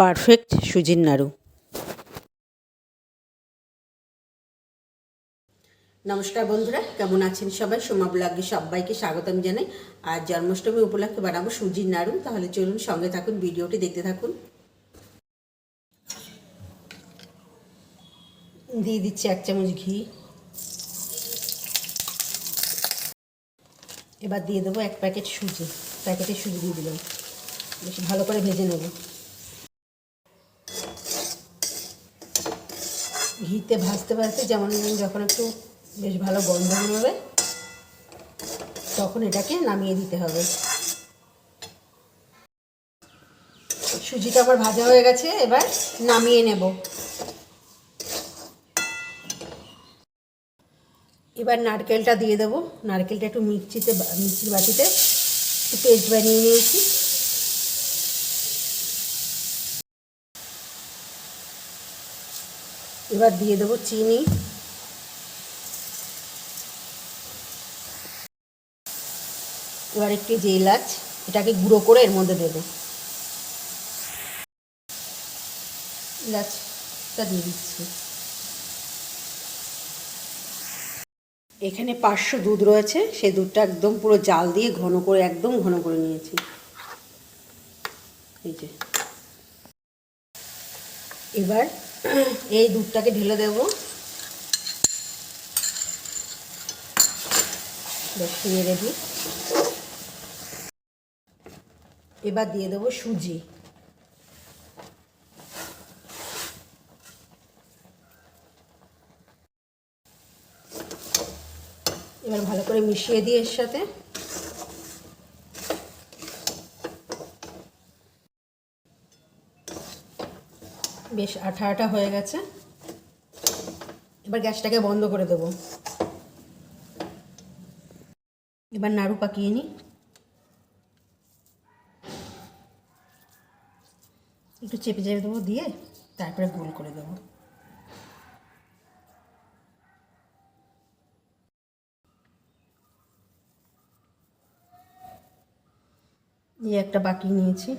Perfect সুজির নাড়ু। নমস্কার বন্ধুরা, কেমন আছেন সবাই? সোমা ব্লগে সবাইকে স্বাগতম জানাই। আর জন্মাষ্টমী উপলক্ষে বানাবো সুজির নাড়ু। তাহলে চলুন সঙ্গে থাকুন, ভিডিওটি দেখতে থাকুন। দিয়ে দিচ্ছি এক চামচ ঘি। এবার দিয়ে দেবো এক প্যাকেট সুজি। প্যাকেটে সুজি দিয়ে দিলাম। বেশ ভালো করে ভেজে নেব। ঘিতে ভাজতে ভাজতে যেমন যখন একটু বেশ ভালো গন্ধ বেরোবে, তখন এটাকে নামিয়ে দিতে হবে। সুজিটা আমার ভাজা হয়ে গেছে, এবার নামিয়ে নেব। এবার নারকেলটা দিয়ে দেবো। নারকেলটা একটু মিক্সিতে মিক্সির বাটিতে একটু পেস্ট বানিয়ে নিয়েছি। এবার দিয়ে দেবো চিনি। এবার একটি যে এলাচ, এটাকে গুঁড়ো করে এর মধ্যে দেবো। এলাচটা দিয়ে দিচ্ছি। এখানে পাঁচশো দুধ রয়েছে সেই দুধটা একদম পুরো জাল দিয়ে ঘন করে, একদম ঘন করে নিয়েছি। এই যে। এবার এই দুধটাকে ঢেলে দেব। নেড়ে দিই এবার দিয়ে দেবো সুজি। এবার ভালো করে মিশিয়ে দিই এর সাথে। বেশ আঠা আঠা হয়ে গেছে। এবার গ্যাসটাকে বন্ধ করে দেব। এবার নাড়ু পাকিয়ে নিই। একটু চেপে চেপে দেবো দিয়ে তারপরে গোল করে দেবো। একটা বাকি নিয়েছি।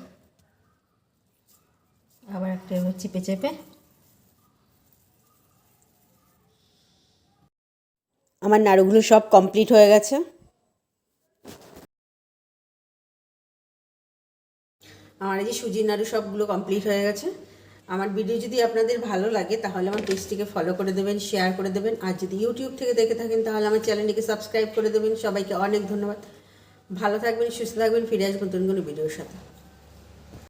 একটা এবার চেপে চেপে। আমার নাড়ুগুলো সব কমপ্লিট হয়ে গেছে। আমার এই যে সুজির নাড়ু সবগুলো কমপ্লিট হয়ে গেছে। আমার ভিডিও যদি আপনাদের ভালো লাগে, তাহলে আমার পেজটিকে ফলো করে দেবেন শেয়ার করে দেবেন। আর যদি ইউটিউব থেকে দেখে থাকেন, তাহলে আমার চ্যানেলটিকে সাবস্ক্রাইব করে দেবেন। সবাইকে অনেক ধন্যবাদ। ভালো থাকবেন, সুস্থ থাকবেন, ফিরে আসবেন নতুন কোনো ভিডিওর সাথে।